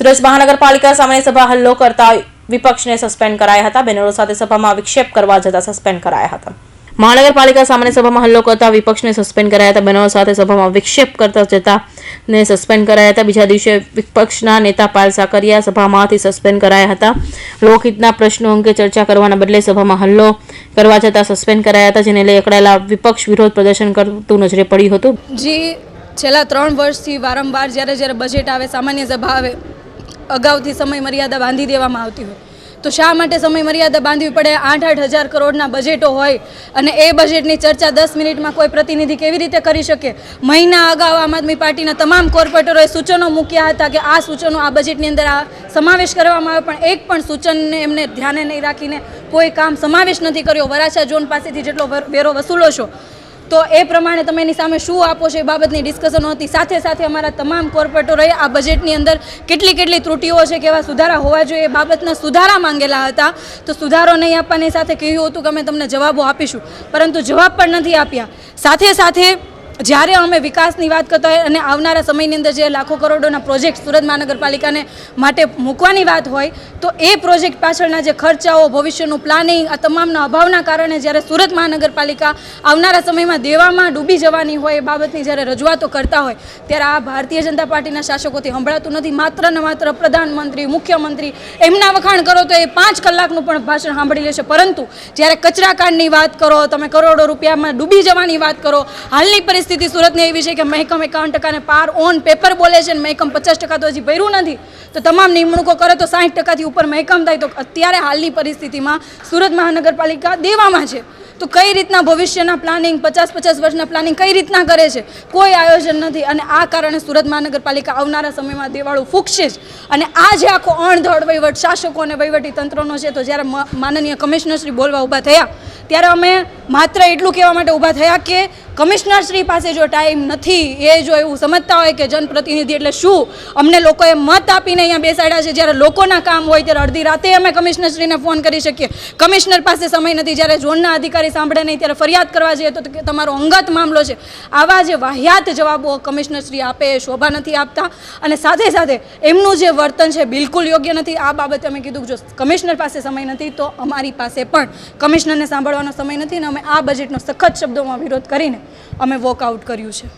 સુરત મહાનગરપાલિકા સામે સભા હલ્લો કરતા વિપક્ષને સસ્પેન્ડ કરાયા હતા. બેનરો સાથે સભામાં વિક્ષેપ કરવા જતા સસ્પેન્ડ કરાયા હતા. મહાનગરપાલિકા સામે સભામાં હલ્લો કરતા વિપક્ષને સસ્પેન્ડ કરાયા હતા. બેનરો સાથે સભામાં વિક્ષેપ કરતા જતા ને સસ્પેન્ડ કરાયા હતા. બીજા દિવસે વિપક્ષના નેતા પાલ સાકરિયા સભામાંથી સસ્પેન્ડ કરાયા હતા. લોકહિતના પ્રશ્નો અંગે ચર્ચા કરવાના બદલે સભામાં હલ્લો કરવા જતા સસ્પેન્ડ કરાયા હતા, જેને લઈ અકળાયેલા વિપક્ષ વિરોધ પ્રદર્શન કરતું નજરે પડ્યું હતું. જે, છેલ્લા ત્રણ વર્ષથી વારંવાર જ્યારે જ્યારે બજેટ આવે, સામાન્ય સભા આવે અગાઉથી સમય મર્યાદા બાંધી દેવામાં આવતી હોય. તો શા માટે સમય મર્યાદા બાંધવી પડે? આઠ આઠ હજાર કરોડના બજેટો હોય અને એ બજેટની ચર્ચા દસ મિનિટમાં કોઈ પ્રતિનિધિ કેવી રીતે કરી શકે? મહિના અગાઉ આમ આદમી પાર્ટીના તમામ કોર્પોરેટરોએ સૂચનો મૂક્યા હતા કે આ સૂચનો આ બજેટની અંદર આ સમાવેશ કરવામાં આવે, પણ એક પણ સૂચનને એમને ધ્યાને નહીં રાખીને કોઈ કામ સમાવેશ નથી કર્યો. વરાછા ઝોન પાસેથી જેટલો વેરો વસૂલો છો તો એ પ્રમાણે તમે એની સામે શું આપો છો એ બાબતની ડિસ્કશનો હતી. સાથે સાથે અમારા તમામ કોર્પોરેટરોએ આ બજેટની અંદર કેટલી કેટલી ત્રુટીઓ છે કેવા સુધારા હોવા જોઈએ એ બાબતના સુધારા માંગેલા હતા. તો સુધારો નહીં આપવાની સાથે કહ્યું હતું કે અમે તમને જવાબો આપીશું. પરંતુ જવાબ પણ નથી આપ્યા. સાથે સાથે જ્યારે અમે વિકાસની વાત કરતા હોય અને આવનારા સમયની અંદર જે લાખો કરોડોના પ્રોજેક્ટ સુરત મહાનગરપાલિકાને માટે મૂકવાની વાત હોય, તો એ પ્રોજેક્ટ પાછળના જે ખર્ચાઓ, ભવિષ્યનું પ્લાનિંગ, આ તમામના અભાવના કારણે જ્યારે સુરત મહાનગરપાલિકા આવનારા સમયમાં દેવામાં ડૂબી જવાની હોય એ બાબતની જ્યારે રજૂઆતો કરતા હોય, ત્યારે આ ભારતીય જનતા પાર્ટીના શાસકોથી સંભળાતું નથી. માત્ર ને માત્ર પ્રધાનમંત્રી, મુખ્યમંત્રી એમના વખાણ કરો તો એ પાંચ કલાકનું પણ ભાષણ સાંભળી લેશે. પરંતુ જ્યારે કચરા કાંડની વાત કરો, તમે કરોડો રૂપિયામાં ડૂબી જવાની વાત કરો, હાલની પરિસ્થિતિ સુરતની એવી છે કે મહેકમ એકાવન ટકાને પાર ઓન પેપર બોલે છે અને મહેકમ પચાસ ટકા તો હજી ભર્યું નથી. તો તમામ નિમણૂકો કરે તો સાઠ ટકાથી ઉપર મહેકમ થાય તો અત્યારે હાલની પરિસ્થિતિમાં સુરત મહાનગરપાલિકા દેવામાં છે. તો કઈ રીતના ભવિષ્યના પ્લાનિંગ, પચાસ પચાસ વર્ષના પ્લાનિંગ કઈ રીતના કરે છે? કોઈ આયોજન નથી અને આ કારણે સુરત મહાનગરપાલિકા આવનારા સમયમાં દેવાળું ફૂકશે જ. અને આ જે આખો અણધડ વહીવટ, શાસકો અને વહીવટી તંત્રનો છે, તો જ્યારે માનનીય કમિશનરશ્રી બોલવા ઊભા થયા, ત્યારે અમે માત્ર એટલું કહેવા માટે ઊભા થયા કે કમિશનરશ્રી પાસે જો ટાઈમ નથી, એ જો એવું સમજતા હોય કે જનપ્રતિનિધિ એટલે શું? અમને લોકોએ મત આપીને અહીંયા બેસાડ્યા છે. જ્યારે લોકોના કામ હોય ત્યારે અડધી રાતે અમે કમિશનરશ્રીને ફોન કરી શકીએ. કમિશનર પાસે સમય નથી. જ્યારે ઝોનના અધિકારી સાંભળે નહીં, ત્યારે ફરિયાદ કરવા જઈએ તો તમારો અંગત મામલો છે. આવા જે વાહિયાત જવાબો કમિશનરશ્રી આપે એ શોભા નથી આપતા. અને સાથે સાથે એમનું જે વર્તન છે બિલકુલ યોગ્ય નથી. આ બાબતે અમે કીધું જો કમિશનર પાસે સમય નથી, તો અમારી પાસે પણ કમિશનરને સાંભળવાનો સમય નથી અને અમે આ બજેટનો સખત શબ્દોમાં વિરોધ કરીને અમે વોકઆઉટ કર્યું છે.